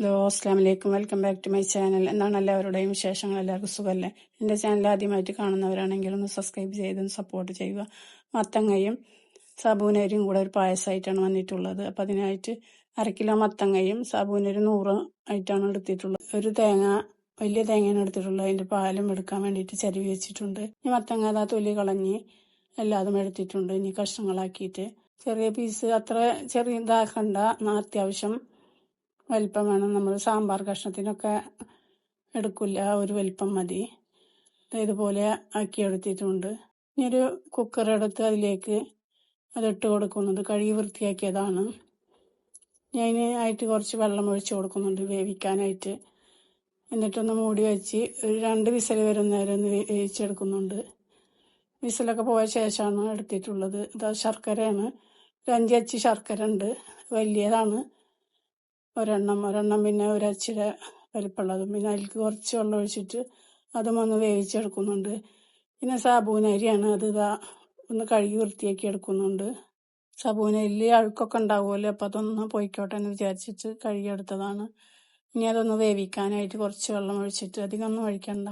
Hello അസ്ലാം വലൈക്കും welcome back to my channel. എന്താണ് എല്ലാവരുടെയും വിശേഷങ്ങൾ? എല്ലാവർക്കും സുഖമല്ലേ? എന്റെ ചാനൽ ആദ്യമായിട്ട് കാണുന്നവരാണെങ്കിൽ ഒന്ന് സബ്സ്ക്രൈബ് ചെയ്ത് സപ്പോർട്ട് ചെയ്യുക. മത്തങ്ങയും സാബൂനരിയും കൂടെ ഒരു പായസമായിട്ടാണ് വന്നിട്ടുള്ളത്. അപ്പം അതിനായിട്ട് അര കിലോ മത്തങ്ങയും സാബൂനരി നൂറ് ആയിട്ടാണ് എടുത്തിട്ടുള്ളത്. ഒരു തേങ്ങ വലിയ തേങ്ങയാണ് എടുത്തിട്ടുള്ളത്. അതിന്റെ പാലും എടുക്കാൻ വേണ്ടിയിട്ട് ചരുവി വെച്ചിട്ടുണ്ട്. ഇനി മത്തങ്ങ അതാ തൊലി കളഞ്ഞ് എല്ലാതും എടുത്തിട്ടുണ്ട്. ഇനി കഷ്ണങ്ങളാക്കിയിട്ട്. ചെറിയ പീസ് അത്ര ചെറിയ ഇതാക്കണ്ട. അത്യാവശ്യം വലിപ്പം വേണം. നമ്മൾ സാമ്പാർ കഷ്ണത്തിനൊക്കെ എടുക്കില്ല ഒരു വലിപ്പം മതി. ഇതുപോലെ ആക്കി എടുത്തിട്ടുണ്ട്. ഇനി ഒരു കുക്കർ എടുത്ത് അതിലേക്ക് അതിട്ട് കൊടുക്കുന്നത് കഴുകി വൃത്തിയാക്കിയതാണ്. ഞാൻ ആയിട്ട് കുറച്ച് വെള്ളം ഒഴിച്ച് കൊടുക്കുന്നുണ്ട് വേവിക്കാനായിട്ട്. എന്നിട്ടൊന്ന് മൂടി വെച്ച് ഒരു രണ്ട് വിസൽ വരുന്നേരം ഒന്ന് വേവിച്ചെടുക്കുന്നുണ്ട്. വിസലൊക്കെ പോയ ശേഷമാണ് എടുത്തിട്ടുള്ളത്. ഇത് ശർക്കരയാണ്. ഒരു അഞ്ച് ശർക്കര ഉണ്ട് വലിയതാണ്. ഒരെണ്ണം ഒരെണ്ണം പിന്നെ ഒരു അച്ചിര വലിപ്പമുള്ളതും പിന്നെ അതിലേക്ക് കുറച്ച് വെള്ളം ഒഴിച്ചിട്ട് അതും ഒന്ന് വേവിച്ചെടുക്കുന്നുണ്ട്. പിന്നെ സാബൂനരിയാണ് അത് ഇതാ ഒന്ന് കഴുകി വൃത്തിയാക്കി എടുക്കുന്നുണ്ട്. സാബൂനരിയിൽ അഴുക്കൊക്കെ ഉണ്ടാവുമല്ലോ അപ്പം അതൊന്ന് പൊയ്ക്കോട്ടെ എന്ന് വിചാരിച്ചിട്ട് കഴുകിയെടുത്തതാണ്. ഇനി അതൊന്ന് വേവിക്കാനായിട്ട് കുറച്ച് വെള്ളം ഒഴിച്ചിട്ട് അധികം ഒന്നും ഒഴിക്കണ്ട.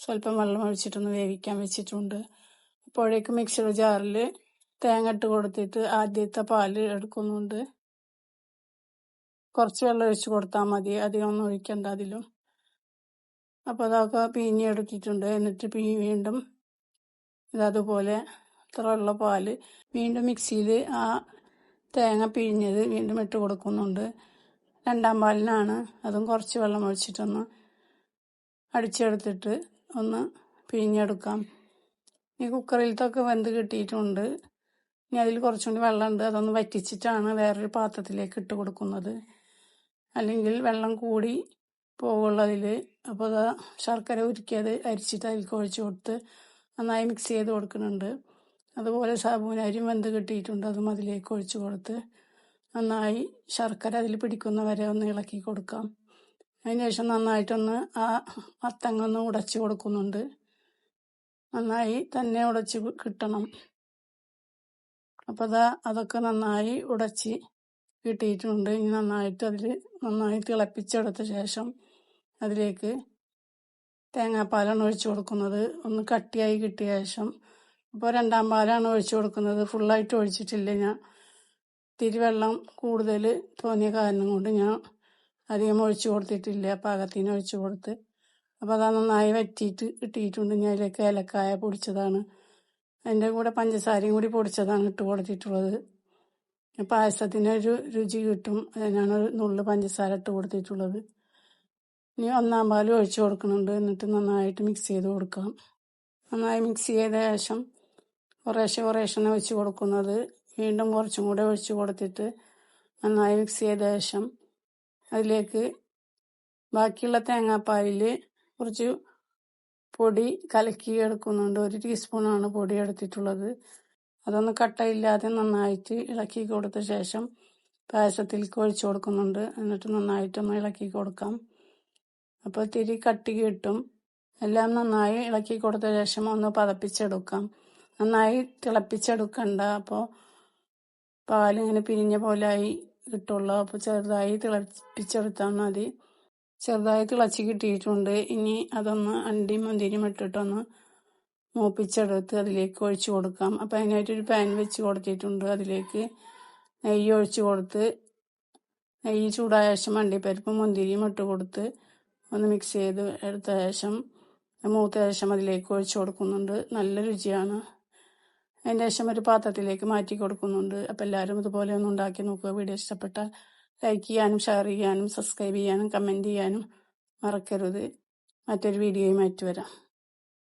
സ്വല്പം വെള്ളം ഒഴിച്ചിട്ടൊന്ന് വേവിക്കാൻ വെച്ചിട്ടുണ്ട്. അപ്പോഴേക്കും മിക്സർ ജാറിൽ തേങ്ങ ഇട്ട് കൊടുത്തിട്ട് ആദ്യത്തെ പാൽ എടുക്കുന്നുണ്ട്. കുറച്ച് വെള്ളം ഒഴിച്ച് കൊടുത്താൽ മതി. അധികം ഒന്നും ഒഴിക്കണ്ട അതിലും. അപ്പോൾ അതൊക്കെ പിഴിഞ്ഞെടുത്തിട്ടുണ്ട് എന്നിട്ട് പി വീണ്ടും ഇതതുപോലെ ഇത്ര ഉള്ള പാൽ വീണ്ടും മിക്സിയിൽ ആ തേങ്ങ പിഴിഞ്ഞത് വീണ്ടും ഇട്ട് കൊടുക്കുന്നുണ്ട്. രണ്ടാം പാലിനാണ്. അതും കുറച്ച് വെള്ളം ഒഴിച്ചിട്ടൊന്ന് അടിച്ചെടുത്തിട്ട് ഒന്ന് പിഴിഞ്ഞെടുക്കാം ഈ കുക്കറിലത്തൊക്കെ വെന്ത് കിട്ടിയിട്ടുണ്ട്. ഇനി അതിൽ കുറച്ചും കൂടി വെള്ളമുണ്ട്. അതൊന്ന് വറ്റിച്ചിട്ടാണ് വേറൊരു പാത്രത്തിലേക്ക് ഇട്ട് കൊടുക്കുന്നത്. അല്ലെങ്കിൽ വെള്ളം കൂടി പോകുള്ളതിൽ അപ്പോൾ അതാ ശർക്കര ഉരുക്കിയത് അരിച്ചിട്ട് അതിലേക്ക് ഒഴിച്ച് കൊടുത്ത് നന്നായി മിക്സ് ചെയ്ത് കൊടുക്കുന്നുണ്ട്. അതുപോലെ സാബൂൻ അരിയും വെന്ത് കിട്ടിയിട്ടുണ്ട്. അതും അതിലേക്ക് ഒഴിച്ചു കൊടുത്ത് നന്നായി ശർക്കര അതിൽ പിടിക്കുന്ന വരെ ഒന്ന് ഇളക്കി കൊടുക്കാം. അതിനുശേഷം നന്നായിട്ടൊന്ന് ആ അത്തങ്ങ ഒന്ന് ഉടച്ചു കൊടുക്കുന്നുണ്ട്. നന്നായി തന്നെ ഉടച്ച് കിട്ടണം. അപ്പോൾ അതാ അതൊക്കെ നന്നായി ഉടച്ച് കിട്ടിയിട്ടുണ്ട്. ഇനി നന്നായിട്ട് അതിൽ നന്നായി തിളപ്പിച്ചെടുത്ത ശേഷം അതിലേക്ക് തേങ്ങാപ്പാലാണ് ഒഴിച്ചു കൊടുക്കുന്നത്. ഒന്ന് കട്ടിയായി കിട്ടിയ ശേഷം. ഇപ്പോൾ രണ്ടാം പാലാണ് ഒഴിച്ചു കൊടുക്കുന്നത്. ഫുള്ളായിട്ട് ഒഴിച്ചിട്ടില്ല ഞാൻ. തിരുവെള്ളം കൂടുതൽ തോന്നിയ കാരണം കൊണ്ട് ഞാൻ അധികം ഒഴിച്ചു കൊടുത്തിട്ടില്ല. പാകത്തിന് ഒഴിച്ചു കൊടുത്ത്. അപ്പോൾ അത് നന്നായി വറ്റിയിട്ട് കിട്ടിയിട്ടുണ്ട്. ഞാൻ അതിലേക്ക് ഏലക്കായ പൊടിച്ചതാണ്. അതിന്റെ കൂടെ പഞ്ചസാരയും കൂടി പൊടിച്ചതാണ് ഇട്ട് കൊടുത്തിട്ടുള്ളത്. പായസത്തിനൊരു രുചി കിട്ടും. അതിനാണ് ഒരു നുള്ളു പഞ്ചസാര ഇട്ട് കൊടുത്തിട്ടുള്ളത്. ഇനി ഒന്നാം പാൽ ഒഴിച്ചു കൊടുക്കുന്നുണ്ട്. എന്നിട്ട് നന്നായിട്ട് മിക്സ് ചെയ്ത് കൊടുക്കാം. നന്നായി മിക്സ് ചെയ്ത ശേഷം കുറേശ്ശെ കുറേശ്ശെ ഒഴിച്ച് കൊടുക്കുന്നത്. വീണ്ടും കുറച്ചും കൂടെ ഒഴിച്ച് കൊടുത്തിട്ട് നന്നായി മിക്സ് ചെയ്ത ശേഷം അതിലേക്ക് ബാക്കിയുള്ള തേങ്ങാപ്പാലിൽ കുറച്ച് പൊടി കലക്കി എടുക്കുന്നുണ്ട്. ഒരു ടീസ്പൂണാണ് പൊടി എടുത്തിട്ടുള്ളത്. അതൊന്ന് കട്ടയില്ലാതെ നന്നായിട്ട് ഇളക്കി കൊടുത്ത ശേഷം പായസത്തിലേക്ക് ഒഴിച്ചു കൊടുക്കുന്നുണ്ട്. എന്നിട്ട് നന്നായിട്ടൊന്ന് ഇളക്കി കൊടുക്കാം. അപ്പോൾ തിരി കട്ടി കിട്ടും. എല്ലാം നന്നായി ഇളക്കി കൊടുത്ത ശേഷം ഒന്ന് പതപ്പിച്ചെടുക്കാം. നന്നായി തിളപ്പിച്ചെടുക്കണ്ട. അപ്പോൾ പാലിങ്ങനെ പിരിഞ്ഞ പോലായി കിട്ടുള്ളൂ. അപ്പോൾ ചെറുതായി തിളപ്പിച്ചെടുത്താൽ മതി. ചെറുതായി തിളച്ച് കിട്ടിയിട്ടുണ്ട്. ഇനി അതൊന്ന് അണ്ടിയും മുന്തിരിയും ഇട്ടിട്ടൊന്ന് മൂപ്പിച്ചെടുത്ത് അതിലേക്ക് ഒഴിച്ചു കൊടുക്കാം. അപ്പം അതിനായിട്ടൊരു പാൻ വെച്ച് കൊടുത്തിട്ടുണ്ട്. അതിലേക്ക് നെയ്യ് ഒഴിച്ചു കൊടുത്ത് നെയ്യ് ചൂടായ ശേഷം അണ്ടിപ്പരിപ്പും മുന്തിരിയും ഇട്ട് കൊടുത്ത് ഒന്ന് മിക്സ് ചെയ്ത് എടുത്ത ശേഷം മൂത്ത ശേഷം അതിലേക്ക് ഒഴിച്ചു കൊടുക്കുന്നുണ്ട്. നല്ല രുചിയാണ്. അതിന്റെ ശേഷം ഒരു പാത്രത്തിലേക്ക് മാറ്റി കൊടുക്കുന്നുണ്ട്. അപ്പം എല്ലാവരും ഇതുപോലെ ഒന്ന് ഉണ്ടാക്കി നോക്കുക. വീഡിയോ ഇഷ്ടപ്പെട്ടാൽ ലൈക്ക് ചെയ്യാനും ഷെയർ ചെയ്യാനും സബ്സ്ക്രൈബ് ചെയ്യാനും കമന്റ് ചെയ്യാനും മറക്കരുത്. മറ്റൊരു വീഡിയോയുമായിട്ട് വരാം.